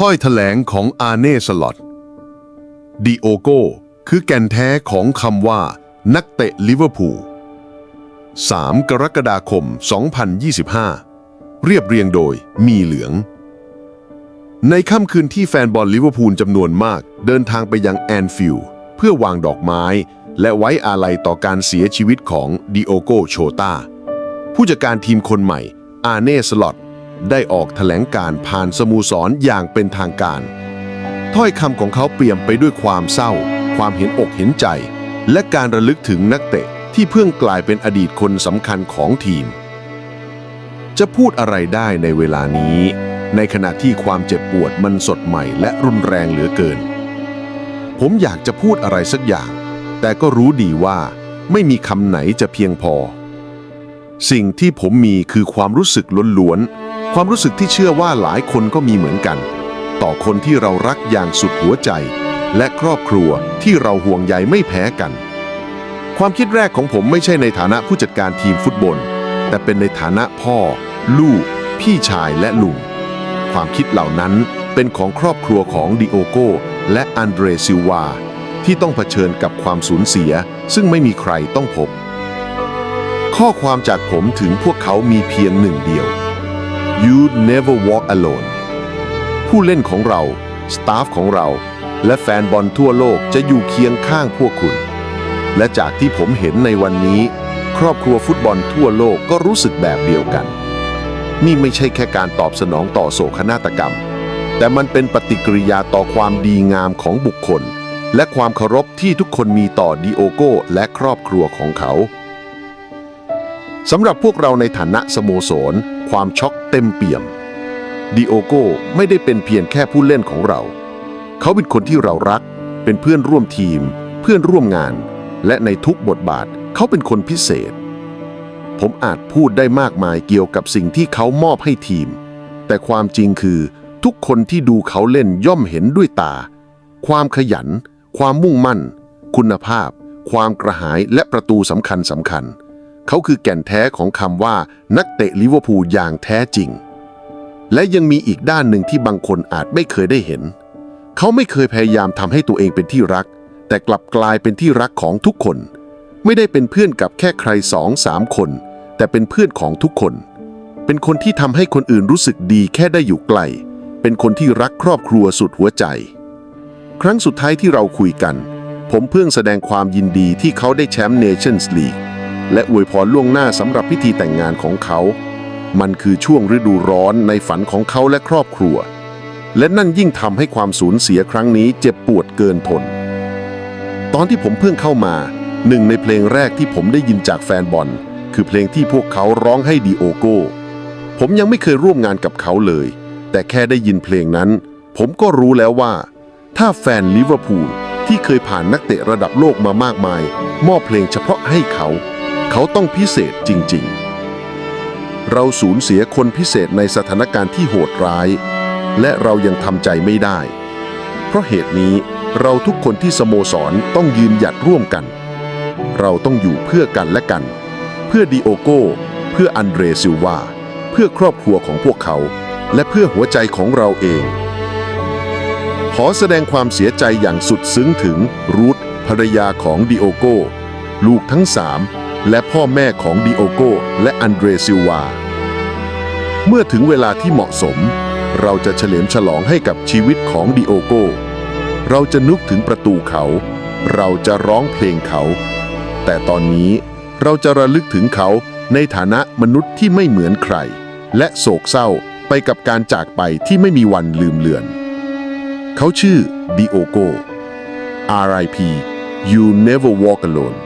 ถ้อยแถลงของอาเน่สลอตดิโอโก้คือแก่นแท้ของคำว่า นักเตะลิเวอร์พูล 3 กรกฎาคม 2025 เรียบเรียงโดยมีเหลือง ในค่ำคืนที่แฟนบอลลิเวอร์พูลจำนวนมาก เดินทางไปยังแอนฟิลด์เพื่อวางดอกไม้ และไว้อาลัยต่อการเสียชีวิตของดิโอโกโชตาผู้จัดการทีมคนใหม่อาเน่สลอต ได้ออกแถลงการผ่านสโมูสรอย่างเป็นทางการ ถ้อยคำของเขาเปี่ยมไปด้วยความเศร้า ความเห็นอกเห็นใจ และการระลึกถึงนักเตะที่เพิ่งกลายเป็นอดีตคนสำคัญของทีม จะพูดอะไรได้ในเวลานี้ ในขณะที่ความเจ็บปวดมันสดใหม่และรุนแรงเหลือเกิน ผมอยากจะพูดอะไรสักอย่าง แต่ก็รู้ดีว่าไม่มีคำไหนจะเพียงพอ สิ่งที่ผมมีคือความรู้สึกล้วน ความรู้สึกที่เชื่อว่าหลายคนก็มีเหมือนกัน ต่อคนที่เรารักอย่างสุดหัวใจ และครอบครัวที่เราห่วงใยไม่แพ้กัน ความคิดแรกของผมไม่ใช่ในฐานะผู้จัดการทีมฟุตบอลแต่เป็นในฐานะพ่อ ลูก พี่ชายและลุงความคิดเหล่านั้นเป็นของครอบครัวของดิโอโกและอันเดรซิวาที่ต้องเผชิญกับความสูญเสีย ซึ่งไม่มีใครต้องพบ ข้อความจากผมถึงพวกเขามีเพียงหนึ่งเดียว you never walk alone ผู้เล่นของเรา สตาฟของเรา และแฟนบอลทั่วโลกจะอยู่เคียงข้างพวกคุณ และจากที่ผมเห็นในวันนี้ ครอบครัวฟุตบอลทั่วโลกก็รู้สึกแบบเดียวกัน นี่ไม่ใช่แค่การตอบสนองต่อโศกนาฏกรรม แต่มันเป็นปฏิกิริยาต่อความดีงามของบุคคล และความเคารพที่ทุกคนมีต่อดิโอโก้และครอบครัวของเขา สำหรับพวกเราในฐานะสโมสร ความช็อกเต็มเปี่ยมดิโอโกไม่ได้เป็นเพียงแค่ผู้เล่นของเรา เขาเป็นคนที่เรารัก เป็นเพื่อนร่วมทีม เพื่อนร่วมงาน และในทุกบทบาทเขาเป็นคนพิเศษ ผมอาจพูดได้มากมายเกี่ยวกับสิ่งที่เขามอบให้ทีม แต่ความจริงคือทุกคนที่ดูเขาเล่นย่อมเห็นด้วยตา ความขยัน ความมุ่งมั่น คุณภาพ ความกระหายและประตูสำคัญสำคัญ เขาคือแก่นแท้ของคำว่านักเตะลิเวอร์พูลอย่างแท้จริง และยังมีอีกด้านหนึ่งที่บางคนอาจไม่เคยได้เห็น เขาไม่เคยพยายามทำให้ตัวเองเป็นที่รัก แต่กลับกลายเป็นที่รักของทุกคน ไม่ได้เป็นเพื่อนกับแค่ใครสองสามคน แต่เป็นเพื่อนของทุกคน เป็นคนที่ทำให้คนอื่นรู้สึกดีแค่ได้อยู่ใกล้เป็นคนที่รักครอบครัวสุดหัวใจ ครั้งสุดท้ายที่เราคุยกัน ผมเพิ่งแสดงความยินดีที่เขาได้แชมป์เนชั่นส์ลีก และอวยพรล่วงหน้าสำหรับพิธีแต่งงานของเขา มันคือช่วงฤดูร้อนในฝันของเขาและครอบครัว และนั่นยิ่งทำให้ความสูญเสียครั้งนี้เจ็บปวดเกินทน ตอนที่ผมเพิ่งเข้ามา หนึ่งในเพลงแรกที่ผมได้ยินจากแฟนบอล คือเพลงที่พวกเขาร้องให้ดีโอโก้ ผมยังไม่เคยร่วมงานกับเขาเลย แต่แค่ได้ยินเพลงนั้น ผมก็รู้แล้วว่า ถ้าแฟนลิเวอร์พูลที่เคยผ่านนักเตะระดับโลกมามากมาย มอบเพลงเฉพาะให้เขา เขาต้องพิเศษจริง ๆ เราสูญเสียคนพิเศษในสถานการณ์ที่โหดร้าย และเรายังทำใจไม่ได้ เพราะเหตุนี้เราทุกคนที่สโมสรต้องยืนหยัดร่วมกัน เราต้องอยู่เพื่อกันและกัน เพื่อดิโอโก้ เพื่ออันเดรซิลวา เพื่อครอบครัวของพวกเขา และเพื่อหัวใจของเราเอง ขอแสดงความเสียใจอย่างสุดซึ้งถึงรูทภรรยาของดิโอโก้ ลูกทั้งสาม และพ่อแม่ของดิโอโกและอันเดรซิลวา เมื่อถึงเวลาที่เหมาะสม เราจะเฉลิมฉลองให้กับชีวิตของดิโอโก เราจะนึกถึงประตูเขา เราจะร้องเพลงเขา แต่ตอนนี้เราจะระลึกถึงเขาในฐานะมนุษย์ที่ไม่เหมือนใคร และโศกเศร้าไปกับการจากไปที่ไม่มีวันลืมเลือน เขาชื่อดิโอโก R.I.P. You never walk alone